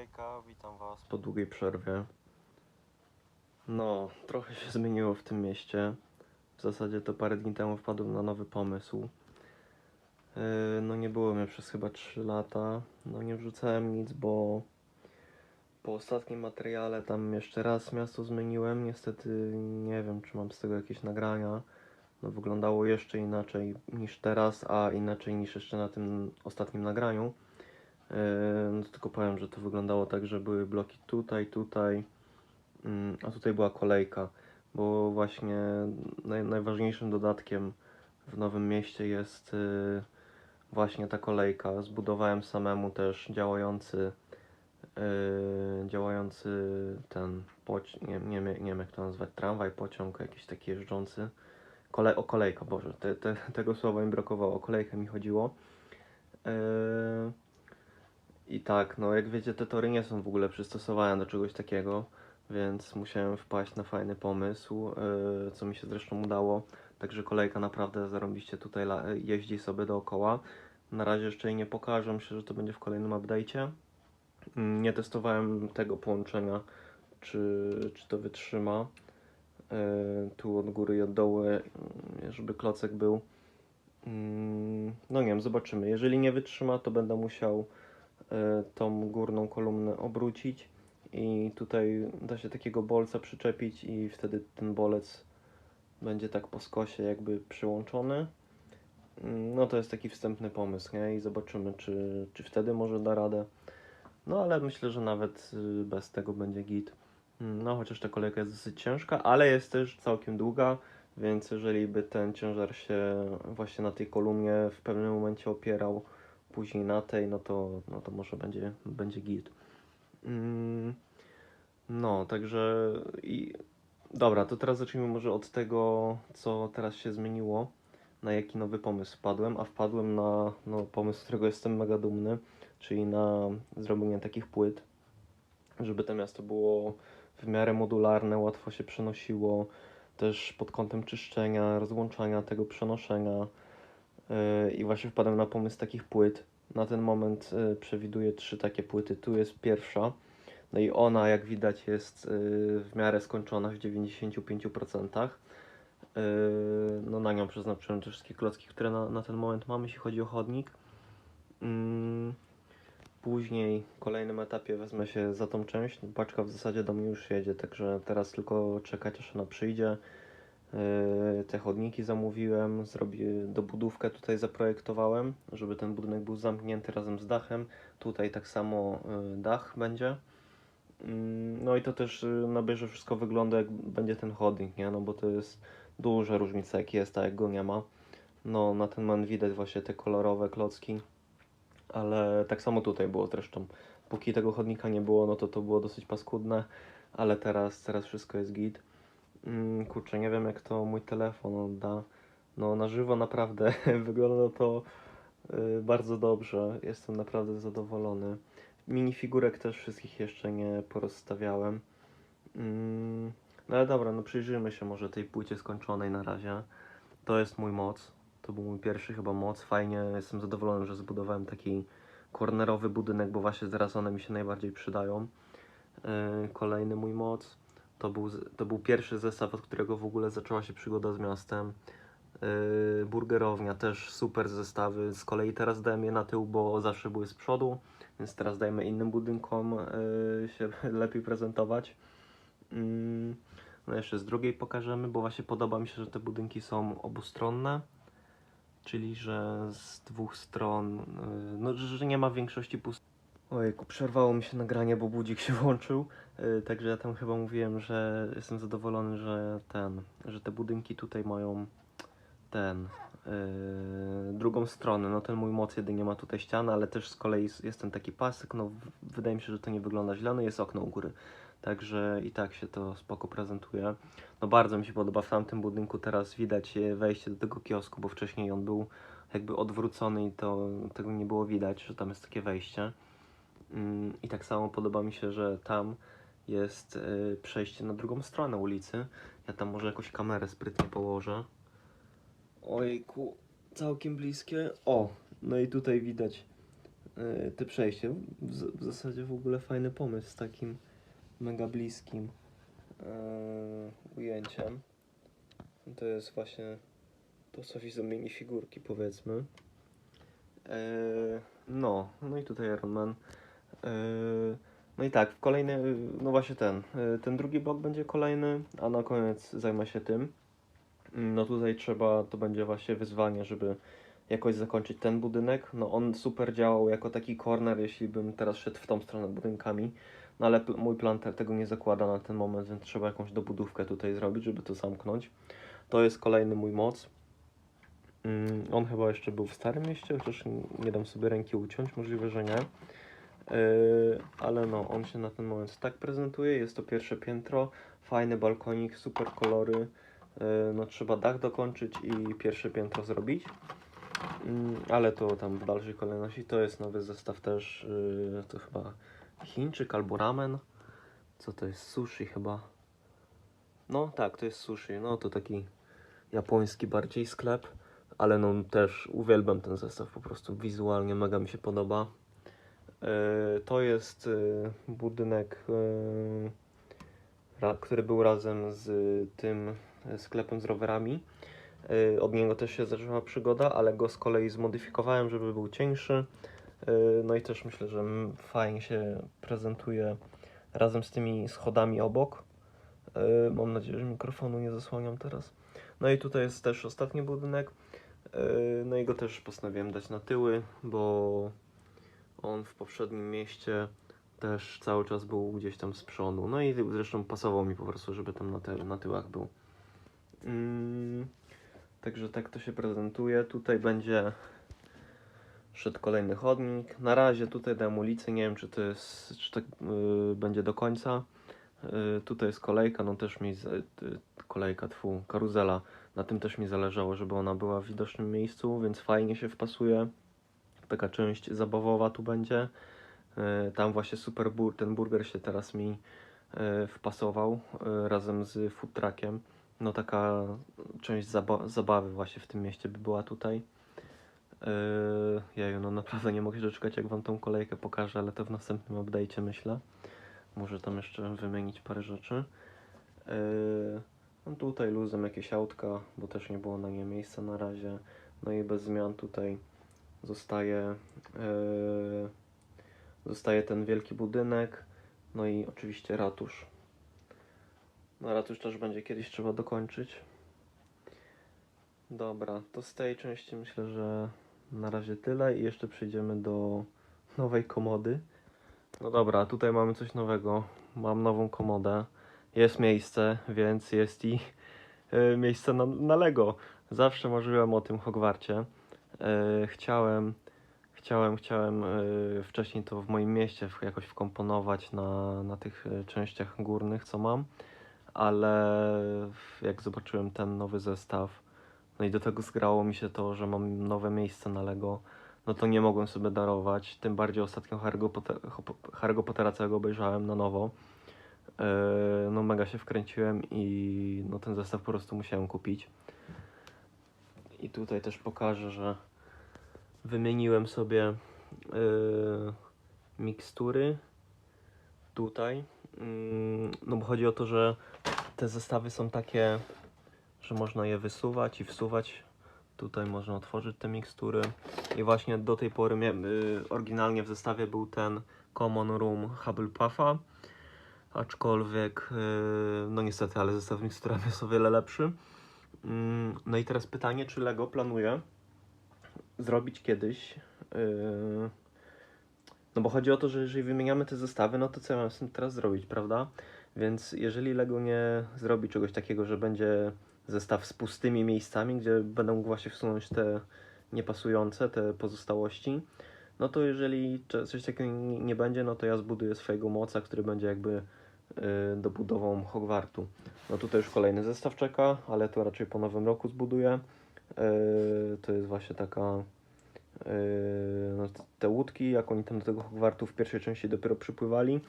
hejka, witam was po długiej przerwie. No, trochę się zmieniło w tym mieście. W zasadzie to parę dni temu wpadłem na nowy pomysł. Yy, no nie było mnie przez chyba 3 lata. No nie wrzucałem nic, bo po ostatnim materiale tam jeszcze raz miasto zmieniłem. Niestety nie wiem, czy mam z tego jakieś nagrania. No wyglądało jeszcze inaczej niż teraz, a inaczej niż jeszcze na tym ostatnim nagraniu. Yy, No tylko powiem, że to wyglądało tak, że były bloki tutaj, tutaj, mm, a tutaj była kolejka, bo właśnie naj, najważniejszym dodatkiem w Nowym Mieście jest yy, właśnie ta kolejka. Zbudowałem samemu też działający yy, działający ten poci- nie, nie, nie wiem jak to nazwać, tramwaj, pociąg, jakiś taki jeżdżący. Kole- o kolejka, Boże, te, te, tego słowa mi brakowało, o kolejkę mi chodziło. Yy, i tak, no jak wiecie, te tory nie są w ogóle przystosowane do czegoś takiego, więc musiałem wpaść na fajny pomysł, yy, co mi się zresztą udało. Także kolejka naprawdę zarąbiście tutaj la- jeździ sobie dookoła. Na razie jeszcze jej nie pokażę, myślę, że to będzie w kolejnym update'cie. Mm, Nie testowałem tego połączenia, czy, czy to wytrzyma. Yy, tu od góry i od dołu, yy, żeby klocek był. Mm, No nie wiem, zobaczymy. Jeżeli nie wytrzyma, to będę musiał e, tą górną kolumnę obrócić i tutaj da się takiego bolca przyczepić i wtedy ten bolec będzie tak po skosie jakby przyłączony. No to jest taki wstępny pomysł, nie? I zobaczymy, czy, czy wtedy może da radę. No ale myślę, że nawet y, bez tego będzie git. No chociaż ta kolejka jest dosyć ciężka, ale jest też całkiem długa, więc jeżeli by ten ciężar się właśnie na tej kolumnie w pewnym momencie opierał, później na tej, no to, no to może będzie, będzie git. Mm, no, także i dobra, to teraz zacznijmy może od tego, co teraz się zmieniło, na jaki nowy pomysł wpadłem, a wpadłem na no, pomysł, z którego jestem mega dumny, czyli na zrobienie takich płyt, żeby to miasto było w miarę modularne, łatwo się przenosiło, też pod kątem czyszczenia, rozłączania tego przenoszenia. Yy, I właśnie wpadłem na pomysł takich płyt. Na ten moment yy, przewiduję trzy takie płyty. Tu jest pierwsza. No i ona, jak widać, jest yy, w miarę skończona w 95%. Yy, No na nią przeznaczyłem te wszystkie klocki, które na, na ten moment mamy, jeśli chodzi o chodnik. Mm, Później w kolejnym etapie wezmę się za tą część. Paczka w zasadzie do mnie już jedzie, także teraz tylko czekać aż ona przyjdzie. Yy, Te chodniki zamówiłem, zrobię dobudówkę tutaj zaprojektowałem, żeby ten budynek był zamknięty razem z dachem. Tutaj tak samo yy, dach będzie. Mm, No i to też yy, na bieżąco wszystko wygląda jak będzie ten chodnik, nie? No bo to jest duża różnica jak jest, a jak go nie ma. No na ten moment widać właśnie te kolorowe klocki, ale tak samo tutaj było zresztą. Póki tego chodnika nie było, no to to było dosyć paskudne, ale teraz, teraz wszystko jest git. Mm, kurczę, nie wiem jak to mój telefon odda. No na żywo naprawdę wygląda to y, bardzo dobrze. Jestem naprawdę zadowolony. Minifigurek też wszystkich jeszcze nie porozstawiałem. Mm, no ale dobra, no przyjrzyjmy się może tej płycie skończonej na razie. To jest mój moc. To był mój pierwszy chyba moc. Fajnie, jestem zadowolony, że zbudowałem taki kornerowy budynek, bo właśnie teraz one mi się najbardziej przydają. Yy, kolejny mój moc. To był, to był pierwszy zestaw, od którego w ogóle zaczęła się przygoda z miastem. Yy, burgerownia też super zestawy. Z kolei teraz dałem je na tył, bo zawsze były z przodu, więc teraz dajemy innym budynkom yy, się lepiej prezentować. Mm, No jeszcze z drugiej pokażemy, bo właśnie podoba mi się, że te budynki są obustronne, czyli że z dwóch stron, yy, no że nie ma większości pustych. Ojku, przerwało mi się nagranie, bo budzik się włączył. Yy, także ja tam chyba mówiłem, że jestem zadowolony, że ten, że te budynki tutaj mają ten yy, drugą stronę. No ten mój moc jedynie ma tutaj ścianę, ale też z kolei jest- ten taki pasek. No wydaje mi się, że to nie wygląda źle. No jest okno u góry. Także i tak się to spoko prezentuje. No bardzo mi się podoba w tamtym budynku. Teraz widać e, wejście do tego kiosku, bo wcześniej on był jakby odwrócony i to tego nie było widać, że tam jest takie wejście. Mm, I tak samo podoba mi się, że tam jest y, przejście na drugą stronę ulicy. Ja tam może jakąś kamerę sprytnie położę. Ojku, całkiem bliskie. O, no i tutaj widać yy, te przejście. W, zasadzie w ogóle fajny pomysł z takim mega bliskim yy, ujęciem. To jest właśnie to, co widzą minifigurki, powiedzmy. No, no i tutaj Iron Man. Yy, no i tak, kolejny, no właśnie ten, yy, ten drugi blok będzie kolejny, a na koniec zajmę się tym. No tutaj trzeba, to będzie właśnie wyzwanie, żeby jakoś zakończyć ten budynek. No on super działał jako taki corner, jeśli bym teraz szedł w tą stronę budynkami. No ale mój plan te, tego nie zakłada na ten moment, więc trzeba jakąś dobudówkę tutaj zrobić, żeby to zamknąć. To jest kolejny mój moc. Mm, on chyba jeszcze był w Starym Mieście, chociaż nie dam sobie ręki uciąć, możliwe, że nie. Yy, ale no, on się na ten moment tak prezentuje. Jest to pierwsze piętro, fajny balkonik, super kolory. Yy, no, trzeba dach dokończyć i pierwsze piętro zrobić. Mm, ale to tam w dalszej kolejności. To jest nowy zestaw też, yy, to chyba Chińczyk albo ramen. Co to jest? Sushi chyba. No tak, to jest sushi. No to taki japoński bardziej sklep, ale no też uwielbiam ten zestaw po prostu wizualnie, mega mi się podoba. E, To jest e, budynek, e, który był razem z tym sklepem z rowerami. Od niego też się zaczęła przygoda, ale go z kolei zmodyfikowałem, żeby był cieńszy. No i też myślę, że fajnie się prezentuje razem z tymi schodami obok. Mam nadzieję, że mikrofonu nie zasłaniam teraz. No i tutaj jest też ostatni budynek. No i go też postanowiłem dać na tyły, bo on w poprzednim mieście też cały czas był gdzieś tam z przodu. No i zresztą pasował mi po prostu, żeby tam na, na tyłach był. Mm, także tak to się prezentuje. Tutaj będzie szedł kolejny chodnik. Na razie tutaj dałem ulicę. Nie wiem, czy to jest, czy tak yy, będzie do końca. Yy, tutaj jest kolejka, no też mi, z- y, kolejka, tfu, karuzela. Na tym też mi zależało, żeby ona była w widocznym miejscu, więc fajnie się wpasuje. Taka część zabawowa tu będzie. Yy, Tam właśnie super bur ten burger się teraz mi yy, wpasował yy, razem z food truckiem. No taka część zaba zabawy właśnie w tym mieście by była tutaj. Jeju, no naprawdę nie mogę się doczekać jak wam tą kolejkę pokażę, ale to w następnym update'cie myślę. Muszę tam jeszcze wymienić parę rzeczy. No tutaj luzem jakieś autka, bo też nie było na nie miejsca na razie. No i bez zmian tutaj zostaje, yy, zostaje ten wielki budynek, no i oczywiście ratusz. No ratusz też będzie kiedyś trzeba dokończyć. Dobra, to z tej części myślę, że na razie tyle i jeszcze przejdziemy do nowej komody. No dobra, tutaj mamy coś nowego. Mam nową komodę. Jest miejsce, więc jest i y, miejsce na, na Lego. Zawsze marzyłem o tym Hogwarcie. Y, chciałem, chciałem, chciałem y, wcześniej to w moim mieście jakoś wkomponować na, na tych y, częściach górnych, co mam, ale jak zobaczyłem ten nowy zestaw, no i do tego zgrało mi się to, że mam nowe miejsce na Lego, no to nie mogłem sobie darować. Tym bardziej ostatnio Harry'ego Pottera całego obejrzałem na nowo. No mega się wkręciłem i no ten zestaw po prostu musiałem kupić. I tutaj też pokażę, że wymieniłem sobie yy, mikstury tutaj. Mm, No bo chodzi o to, że te zestawy są takie, że można je wysuwać i wsuwać. Tutaj można otworzyć te mikstury. I właśnie do tej pory mia- y, oryginalnie w zestawie był ten Common Room Hubblepuffa. Aczkolwiek, y, no niestety, ale zestaw miksturami jest o wiele lepszy. Mm, No i teraz pytanie, czy Lego planuje zrobić kiedyś. y, No bo chodzi o to, że jeżeli wymieniamy te zestawy, no to co ja mam z tym teraz zrobić, prawda? Więc jeżeli Lego nie zrobi czegoś takiego, że będzie zestaw z pustymi miejscami, gdzie będę mógł właśnie wsunąć te niepasujące, te pozostałości, no to jeżeli coś takiego nie będzie, no to ja zbuduję swojego moca, który będzie jakby dobudową Hogwartu. No tutaj już kolejny zestaw czeka, ale to raczej po nowym roku zbuduję. Y, to jest właśnie taka Yy, no, te łódki, jak oni tam do tego Hogwartu w pierwszej części dopiero przypływali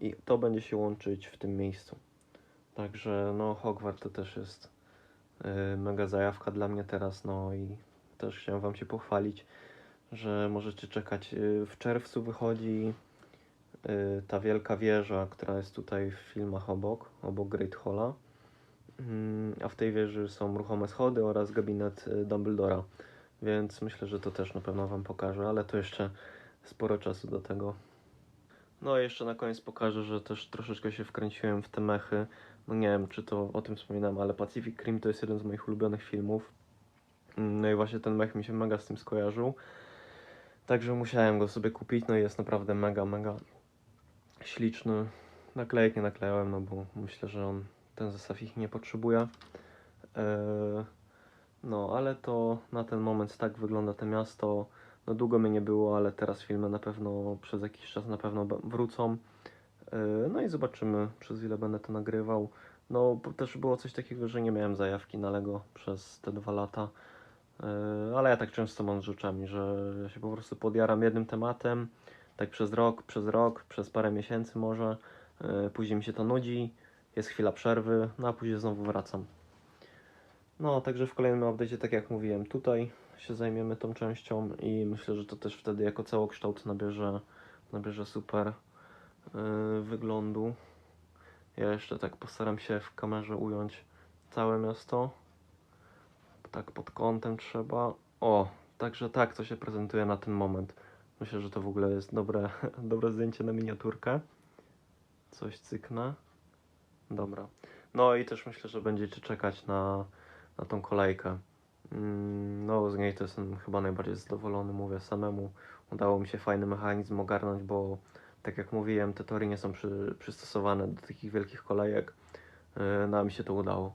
i to będzie się łączyć w tym miejscu. Także no Hogwart to też jest mega zajawka dla mnie teraz, no i też chciałem wam się pochwalić, że możecie czekać. Y, W czerwcu wychodzi y, ta wielka wieża, która jest tutaj w filmach obok, obok Great Halla. Mm, A w tej wieży są ruchome schody oraz gabinet y, Dumbledora. Więc myślę, że to też na pewno Wam pokażę, ale to jeszcze sporo czasu do tego. No i jeszcze na koniec pokażę, że też troszeczkę się wkręciłem w te mechy. No nie wiem, czy to o tym wspominałem, ale Pacific Rim to jest jeden z moich ulubionych filmów. Mm, No i właśnie ten mech mi się mega z tym skojarzył. Także musiałem go sobie kupić, no i jest naprawdę mega, mega śliczny. Naklejek nie naklejałem, no bo myślę, że on, ten zestaw ich nie potrzebuje. Eee, no, ale to na ten moment tak wygląda to miasto. No długo mnie nie było, ale teraz filmy na pewno przez jakiś czas na pewno wrócą. Eee, No i zobaczymy, przez ile będę to nagrywał. No, też było coś takiego, że nie miałem zajawki na Lego przez te dwa lata. Eee, Ale ja tak często mam z rzeczami, że ja się po prostu podjaram jednym tematem, tak przez rok, przez rok, przez parę miesięcy może. Eee, Później mi się to nudzi, jest chwila przerwy, no a później znowu wracam. No, także w kolejnym update'cie, tak jak mówiłem, tutaj się zajmiemy tą częścią i myślę, że to też wtedy jako całokształt nabierze, nabierze super yy, wyglądu. Ja jeszcze tak postaram się w kamerze ująć całe miasto. Tak pod kątem trzeba. O, także tak to się prezentuje na ten moment. Myślę, że to w ogóle jest dobre, dobre zdjęcie na miniaturkę. Coś cyknę. Dobra. No i też myślę, że będziecie czekać na, na tą kolejkę. Mm, No, z niej to jestem chyba najbardziej zadowolony, mówię samemu. Udało mi się fajny mechanizm ogarnąć, bo tak jak mówiłem, te tory nie są przy, przystosowane do takich wielkich kolejek. Yy, No, a mi się to udało.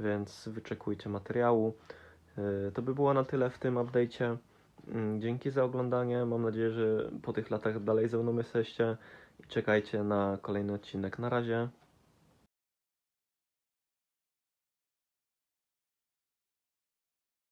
Więc wyczekujcie materiału. Yy, To by było na tyle w tym update'cie. Mm, Dzięki za oglądanie. Mam nadzieję, że po tych latach dalej ze mną jesteście i czekajcie na kolejny odcinek. Na razie.